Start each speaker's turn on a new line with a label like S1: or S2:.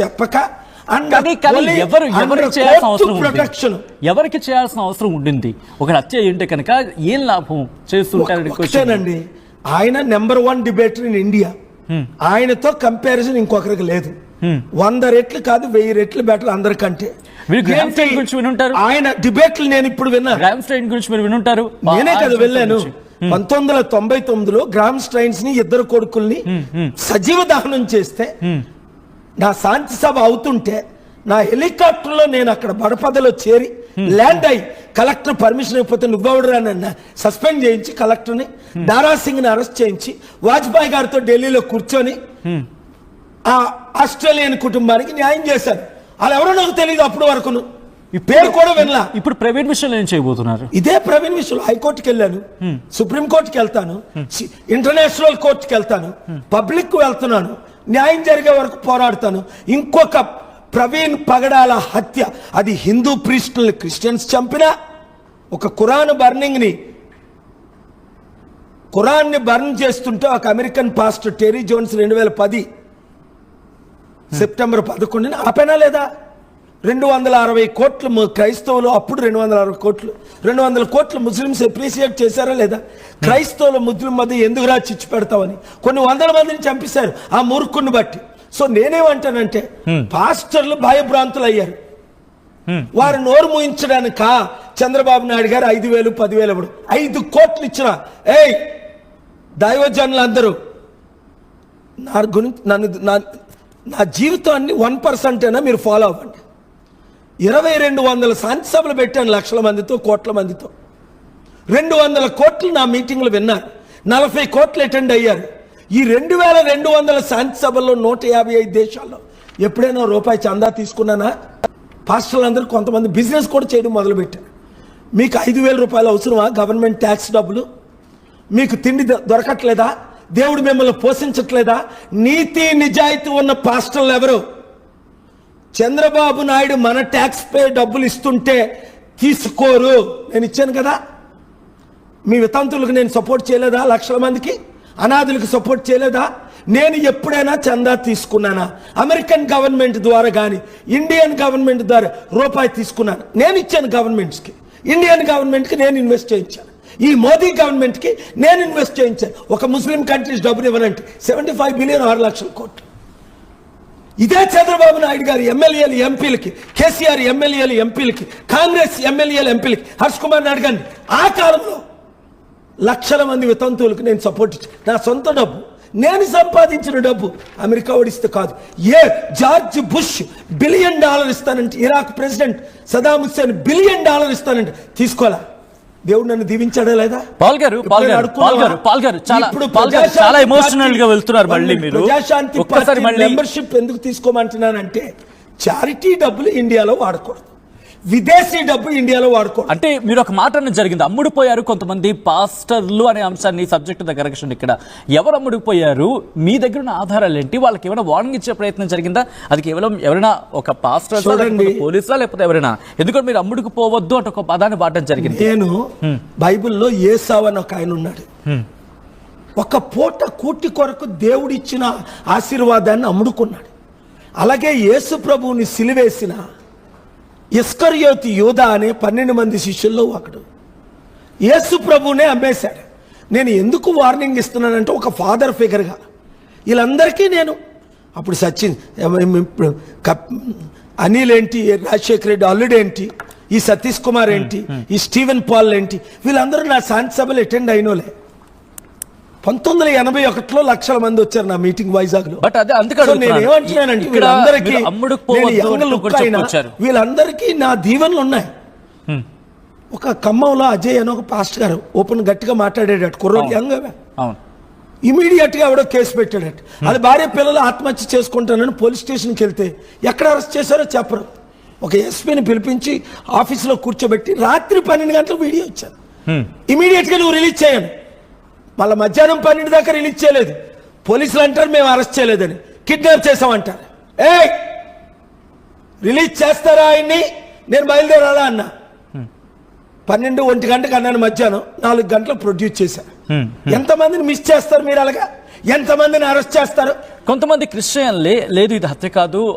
S1: చెప్పక
S2: ఎవరు చేయాల్సిన అవసరం. ఎవరికి చేయాల్సిన అవసరం ఉండింది? ఒక హత్య ఏంటి కనుక ఏం లాభం
S1: ఒకటేనండి ఆయన number one debater in India ఆయనతో కంపారిజన్ ఇంకొకరికి లేదు. వంద రెట్లు కాదు వెయ్యి రెట్లు బెటర్ అందరికంటే.
S2: గురించి వినుంటారు.
S1: ఆయన డిబేట్లు నేను ఇప్పుడు విన్నా.
S2: గ్రామ్ స్టైన్ గురించి మీరు వినుంటారు.
S1: నేనే కదా వెళ్ళాను.
S2: గురించి.
S1: పంతొమ్మిది వందల తొంభై తొమ్మిదిలో గ్రామ్ స్ట్రైన్స్ని ఇద్దరు కొడుకుల్ని సజీవ దహనం చేస్తే నా శాంతి సభ అవుతుంటే నా హెలికాప్టర్లో నేను అక్కడ బడపదలో చేరి ల్యాండ్ అయ్యి కలెక్టర్ పర్మిషన్ ఇవ్వకపోతే నువ్వెవడరా నన్ను సస్పెండ్ చేయించి కలెక్టర్ని? దారా సింగ్ని అరెస్ట్ చేయించి వాజ్పేయి గారితో ఢిల్లీలో కూర్చొని ఆ ఆస్ట్రేలియన్ కుటుంబానికి న్యాయం చేశారు. వాళ్ళు ఎవరో నాకు తెలియదు అప్పుడు వరకును. ఈ పేరు కూడా వినలా.
S2: ఇప్పుడు ప్రవీణ్ విషయంలో ఏం చేయబోతున్నారు?
S1: ఇదే ప్రవీణ్ విషయంలో హైకోర్టుకి వెళ్ళాను సుప్రీం కోర్టుకి వెళ్తాను ఇంటర్నేషనల్ కోర్టుకి వెళ్తాను పబ్లిక్ వెళ్తున్నాను. న్యాయం జరిగే వరకు పోరాడతాను. ఇంకొక ప్రవీణ్ పగడాల హత్య. అది హిందూ ప్రీస్టుల్ని క్రిస్టియన్స్ చంపినా ఒక ఖురాన్ బర్నింగ్ని. కురాన్ని ఖురాన్ని బర్న్ చేస్తుంటే ఒక అమెరికన్ పాస్టర్ టెరీ జోన్స్ రెండు వేల పది సెప్టెంబర్ పదకొండున ఆపేనా లేదా? రెండు వందల అరవై కోట్లు క్రైస్తవులు అప్పుడు రెండు వందల అరవై కోట్లు. రెండు వందల కోట్లు ముస్లిమ్స్ అప్రిసియేట్ చేశారా లేదా? క్రైస్తవులు ముస్లిం మధ్య ఎందుకురా చిచ్చు పెడతామని కొన్ని వందల మందిని చంపేశారు ఆ మూర్ఖుని బట్టి. సో నేనేమంటానంటే పాస్టర్లు భయభ్రాంతులు అయ్యారు. వారు నోరు మూయించడానిక? చంద్రబాబు నాయుడు గారు ఐదు వేలు పదివేలు ఇవ్వడు. ఐదు కోట్లు ఇచ్చిన. ఏయ్ దైవజనులు అందరూ నా గురించి నన్ను నా నా జీవితాన్ని వన్ పర్సెంట్ అయినా మీరు ఫాలో అవ్వండి. ఇరవై రెండు వందల శాంతి సభలు పెట్టాను లక్షల మందితో కోట్ల మందితో. రెండు వందల కోట్లు నా మీటింగ్లు విన్నారు. నలభై కోట్లు అటెండ్ అయ్యారు. ఈ రెండు వేల రెండు వందల శాంతి సభల్లో నూట యాభై ఐదు దేశాల్లో ఎప్పుడైనా రూపాయి చందా తీసుకున్నానా? పాస్టర్లందరూ కొంతమంది బిజినెస్ కూడా చేయడం మొదలుపెట్టారు. మీకు ఐదు వేల రూపాయలు అవసరమా? గవర్నమెంట్ ట్యాక్స్ డబ్బులు? మీకు తిండి దొ- దొరకట్లేదా? దేవుడు మిమ్మల్ని పోషించట్లేదా? నీతి నిజాయితీ ఉన్న పాస్టర్లు ఎవరు? చంద్రబాబు నాయుడు మన ట్యాక్స్ పే డబ్బులు ఇస్తుంటే తీసుకోరు. నేను ఇచ్చాను కదా. మీ వితంతులకు నేను సపోర్ట్ చేయలేదా? లక్షల మందికి? అనాథులకు సపోర్ట్ చేయలేదా? నేను ఎప్పుడైనా చందా తీసుకున్నానా? అమెరికన్ గవర్నమెంట్ ద్వారా కానీ ఇండియన్ గవర్నమెంట్ ద్వారా రూపాయి తీసుకున్నాను. నేను ఇచ్చాను గవర్నమెంట్స్కి ఇండియన్ గవర్నమెంట్కి నేను ఇన్వెస్ట్ చేయించాను. ఈ మోదీ గవర్నమెంట్కి నేను ఇన్వెస్ట్ చేయించాను. ఒక ముస్లిం కంట్రీస్ డబ్బులు ఇవ్వనంటే సెవెంటీ ఫైవ్ బిలియన్ ఆరు లక్షల కోట్లు. ఇదే చంద్రబాబు నాయుడు గారి ఎమ్మెల్యేలు ఎంపీలకి కేసీఆర్ ఎమ్మెల్యేలు ఎంపీలకి కాంగ్రెస్ ఎమ్మెల్యేలు ఎంపీలకి హర్ష్ కుమార్ నాయుడు గారిని ఆ కాలంలో లక్షల మంది వితంతువులకు నేను సపోర్ట్ ఇచ్చాను. నా సొంత డబ్బు నేను సంపాదించిన డబ్బు అమెరికా ఓడిస్తే కాదు. ఏ జార్జ్ బుష్ బిలియన్ డాలర్ ఇస్తానంటే Iraq president Saddam Hussein billion dollar ఇస్తానంటే తీసుకోవాలా? దేవుడు నన్ను దీవించాడా లేదా?
S2: పాల్ గారు పాల్ గారు పాల్ గారు పాల్ గారు చాలా పాల్ గారు చాలా ఎమోషనల్గా వెళ్తున్నారు మళ్ళీ మీరు.
S1: ప్రజాశాంతి
S2: ఒక్కసారి మళ్ళీ
S1: మెంబర్షిప్ ఎందుకు తీసుకోమంటున్నానంటే చారిటీ డబ్బులు ఇండియాలో వాడకూడదు. విదేశీ డబ్బు ఇండియాలో వాడకూడదు
S2: అంటే మీరు ఒక మాట అనేది జరిగింది. అమ్ముడుపోయారు కొంతమంది పాస్టర్లు అనే అంశాన్ని సబ్జెక్ట్ దగ్గర ఇక్కడ. ఎవరు అమ్ముడుపోయారు మీ దగ్గర ఉన్న ఆధారాలు ఏంటి? వాళ్ళకి ఏమైనా వార్నింగ్ ఇచ్చే ప్రయత్నం జరిగిందా? అది కేవలం ఎవరైనా ఒక పాస్టర్. పోలీసులా లేకపోతే ఎవరైనా? ఎందుకంటే మీరు అమ్ముడుకు పోవద్దు అంటే ఒక పదాన్ని వాడడం జరిగింది.
S1: నేను బైబిల్లో ఏసావు అని ఒక ఆయన ఉన్నాడు. ఒక పూట కూటి కొరకు దేవుడిచ్చిన ఆశీర్వాదాన్ని అమ్ముడుకున్నాడు. అలాగే యేసు ప్రభువుని సిలివేసిన ఇస్కర్యోతి యోధ అనే పన్నెండు మంది శిష్యుల్లో ఒకడు. యేసు ప్రభువునే అమ్మేశాడు. నేను ఎందుకు వార్నింగ్ ఇస్తున్నానంటే ఒక ఫాదర్ ఫిగర్గా. వీళ్ళందరికీ నేను అప్పుడు సచిన్ ఇప్పుడు అనిల్ ఏంటి రాజశేఖర రెడ్డి అల్లుడు ఏంటి ఈ సతీష్ కుమార్ ఏంటి ఈ స్టీవెన్ పాల్ ఏంటి వీళ్ళందరూ నా శాంతి సభలు అటెండ్ అయినోలే. పంతొమ్మిది వందల ఎనభై ఒకటిలో లక్షల మంది వచ్చారు నా మీటింగ్ వైజాగ్లో
S2: బట్ అదే అందుకే
S1: సో నేను. ఏమంటున్నానంటే వీళ్ళందరికీ నా దీవెనలు ఉన్నాయి. ఒక ఖమ్మంలో అజయ్ అని ఒక పాస్టర్ గారు ఓపెన్ గట్టిగా మాట్లాడేటట్టు కుర్రోడు యంగ్ ఇమీడియట్గా ఎవడో కేసు పెట్టాడట. అది భార్య పిల్లలు ఆత్మహత్య చేసుకుంటానని పోలీస్ స్టేషన్కి వెళ్తే ఎక్కడ అరెస్ట్ చేశారో చెప్పరు. ఒక ఎస్పీని పిలిపించి ఆఫీసులో కూర్చోబెట్టి రాత్రి పన్నెండు గంటలకు వీడియో ఇచ్చారు. ఇమీడియట్గా నువ్వు రిలీజ్ చేయను మళ్ళీ మధ్యాహ్నం పన్నెండు దాకా రిలీజ్ చేయలేదు. పోలీసులు అంటారు మేము అరెస్ట్ చేయలేదని. కిడ్నాప్ చేసామంటారు ఏ రిలీజ్ చేస్తారా ఆయన్ని? నేను బయలుదేరాలా అన్న. పన్నెండు ఒంటి గంటకు అన్నాను మధ్యాహ్నం. నాలుగు గంటలు ప్రొడ్యూస్
S2: హ్మ్.
S1: ఎంతమందిని మిస్ చేస్తారు మీరు అలాగా? ఎంతమందిని అరెస్ట్ చేస్తారు?
S2: కొంతమంది క్రిస్టియన్లే లేదు ఇది హత్య కాదు.